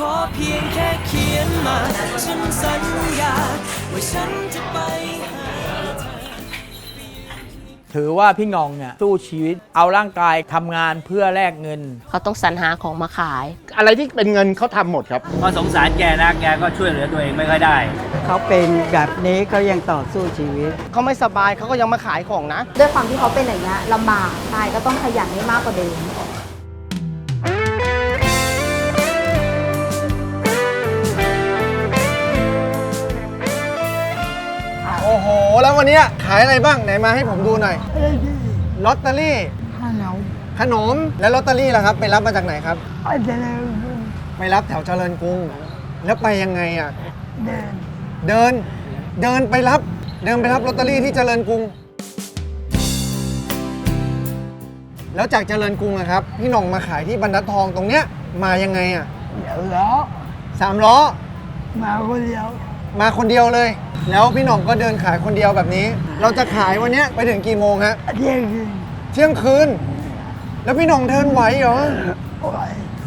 ขอเพียงแค่เขียนมา ฉันสัญญา ว่าฉันจะไปหาเธอถือว่าพี่หน้องเนี่ยสู้ชีวิต เอาร่างกายทำงานเพื่อแลกเงิน เขาต้องสรรหาของมาขาย อะไรที่เป็นเงินเขาทำหมดครับก็สงสารแกนะแกก็ช่วยเหลือตัวเองไม่ค่อยได้ เขาเป็นแบบนี้เขายังต่อสู้ชีวิต เขาไม่สบายเขาก็ยังมาขายของนะ ด้วยความที่เขาเป็นอย่างเงี้ยลำบากตายก็ต้องขยันให้มากกว่าเดิม ววันเนี้ยขายอะไรบ้างไหนมาให้ผมดูหน่อยลอตเตอรี่ขนมแล้วลอตเตอรี่ล่ะครับ ไปรับมาจากไหนครับไปรับแถวเจริญกรุง แล้วไปยังไงอะเดินเดินไปรับ เดินไปรับลอตเตอรี่ที่เจริญกรุง แล้วจากเจริญกรุงอะครับ พี่หน่องมาขายที่บรรทัดทองตรงเนี้ยมายังไงอะสามล้อมาคนเดียว มาคนเดียวเลย แล้วพี่หน่องก็เดินขายคนเดียวแบบนี้ เราจะขายวันเนี้ยไปถึงกี่โมงฮะเที่ยงคืนเที่ยงคืน แล้วพี่หน่องเดินไหวเหรอไหว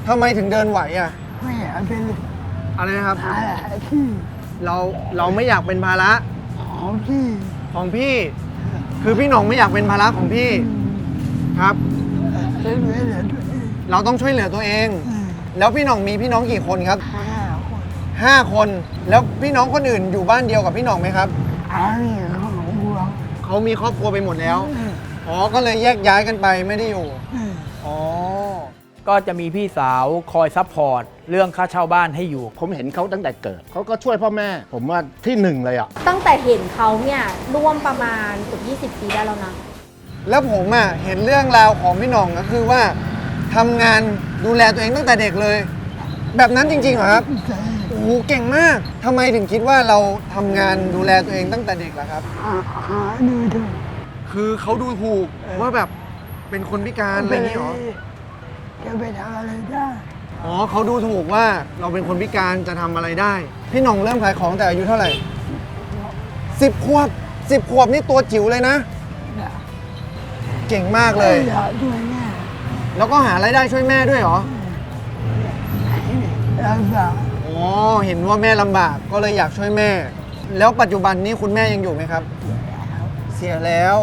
ทำไมถึงเดินไหวอะไม่อยากเป็นอะไรนะครับเราเราไม่อยากเป็นภาระของพี่ของพี่ คือพี่หน่องไม่อยากเป็นภาระของพี่ครับเราต้องช่วยเหลือตัวเอง แล้วพี่หน่องมีพี่น้องกี่คนครับ ห้า คน แล้วพี่น้องคนอื่นอยู่บ้านเดียวกับพี่หน่องไหมครับเขามีครอบครัวไปหมดแล้ว อ๋อ ก็เลยแยกย้ายกันไปไม่ได้อยู่ อ๋อ ก็จะมีพี่สาวคอยซัพพอร์ตเรื่องค่าเช่าบ้านให้อยู่ ผมเห็นเขาตั้งแต่เกิด เขาก็ช่วยพ่อแม่ ผมว่าที่หนึ่งเลยอะ ตั้งแต่เห็นเขาเนี่ยร่วมประมาณเกือบ20 ปีได้แล้วนะ แล้วผมอะเห็นเรื่องราวของพี่หน่องก็คือว่าทำงานดูแลตัวเองตั้งแต่เด็กเลย แบบนั้นจริงๆเหรอครับโอ้ โหเก่งมากทำไมถึงคิดว่าเราทำงานดูแลตัวเองตั้งแต่เด็กล่ะครับคือเขาดูถูกว่าแบบเป็นคนพิการอะไรอย่างนี้เหรอ จะไปทำอะไรได้อ๋อเขาดูถูกว่าเราเป็นคนพิการจะทำอะไรได้ พี่หน่องเริ่มขายของแต่อายุเท่าไหร่สิบขวบสิบขวบนี่ตัวจิ๋วเลยนะเก่งมากเลยแล้วก็หารายได้ช่วยแม่ด้วยเหรอลำบาก อ๋อ เห็นว่าแม่ลำบากก็เลยอยากช่วยแม่ แล้วปัจจุบันนี้คุณแม่ยังอยู่ไหมครับ เสียแล้ว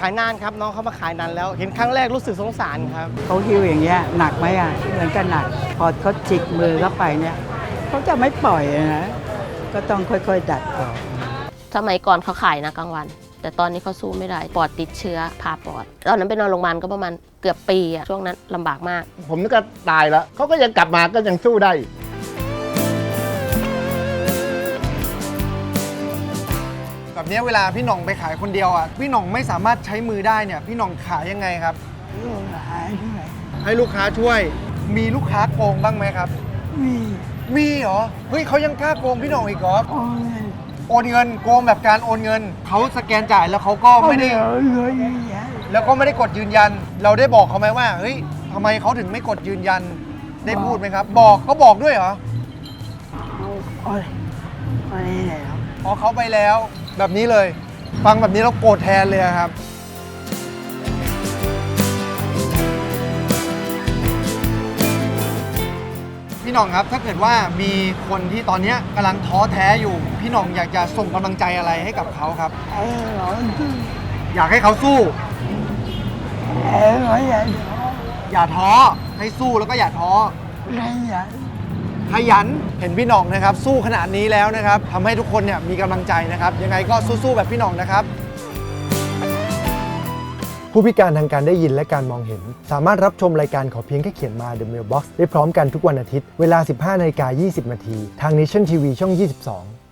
ขายนานครับน้องเขามาขายนานแล้ว เห็นครั้งแรกรู้สึกสงสารครับ เขาหิวอย่างเงี้ยหนักไหมอะเหมือนกันหนัก พอเขาจิกมือเข้าไปเนี่ยเขาจะไม่ปล่อยนะ ก็ต้องค่อยๆ ดัดก่อนสมัยก่อนเขาขายนะกลางวัน แต่ตอนนี้เขาสู้ไม่ได้ปอดติดเชื้อผ่าปอดตอนนั้นไปนอนโรงพยาบาลก็ประมาณเกือบปีอะช่วงนั้นลำบากมาก ผมนึกว่าตายแล้วเขาก็ยังกลับมาก็ยังสู้ได้อีก แบบนี้เวลาพี่หน่องไปขายคนเดียวอะพี่หน่องไม่สามารถใช้มือได้เนี่ยพี่หน่องขายยังไงครับให้ลูกค้าช่วยมีลูกค้าโกงบ้างไหมครับ มีมีเหรอเฮ้ยเขายังกล้าโกงพี่หน่องอีกเหรอโอนเงินโกงแบบการโอนเงินเขาสแกนจ่ายแล้วเขาก็ไม่ได้แล้วก็ไม่ได้กดยืนยัน เราได้บอกเขาไหมว่า เฮ้ยทำไมเขาถึงไม่กดยืนยัน ได้พูดไหมครับ บอกเขาบอกด้วยเหรออ๋อเขาไปแล้ว แบบนี้เลย ฟังแบบนี้เราโกรธแทนเลยครับ พี่หน่องครับถ้าเกิดว่ามีคนที่ตอนเนี้ยกำลังท้อแท้อยู่ พี่หน่องอยากจะส่งกำลังใจอะไรให้กับเขาครับอยากให้เขาสู้อย่าท้อให้สู้แล้วก็อย่าท้อ ขยันเห็นพี่หน่องนะครับ สู้ขนาดนี้แล้วนะครับทำให้ทุกคนเนี่ยมีกำลังใจนะครับ ยังไงก็สู้ๆแบบพี่หน่องนะครับ ผู้พิการทางการได้ยินและการมองเห็น สามารถรับชมรายการขอเพียงแค่เขียนมา The Mailbox ได้พร้อมกันทุกวันอาทิตย์ เวลา 15นาฬิกา20นาทีทาง Nation TV ช่อง 22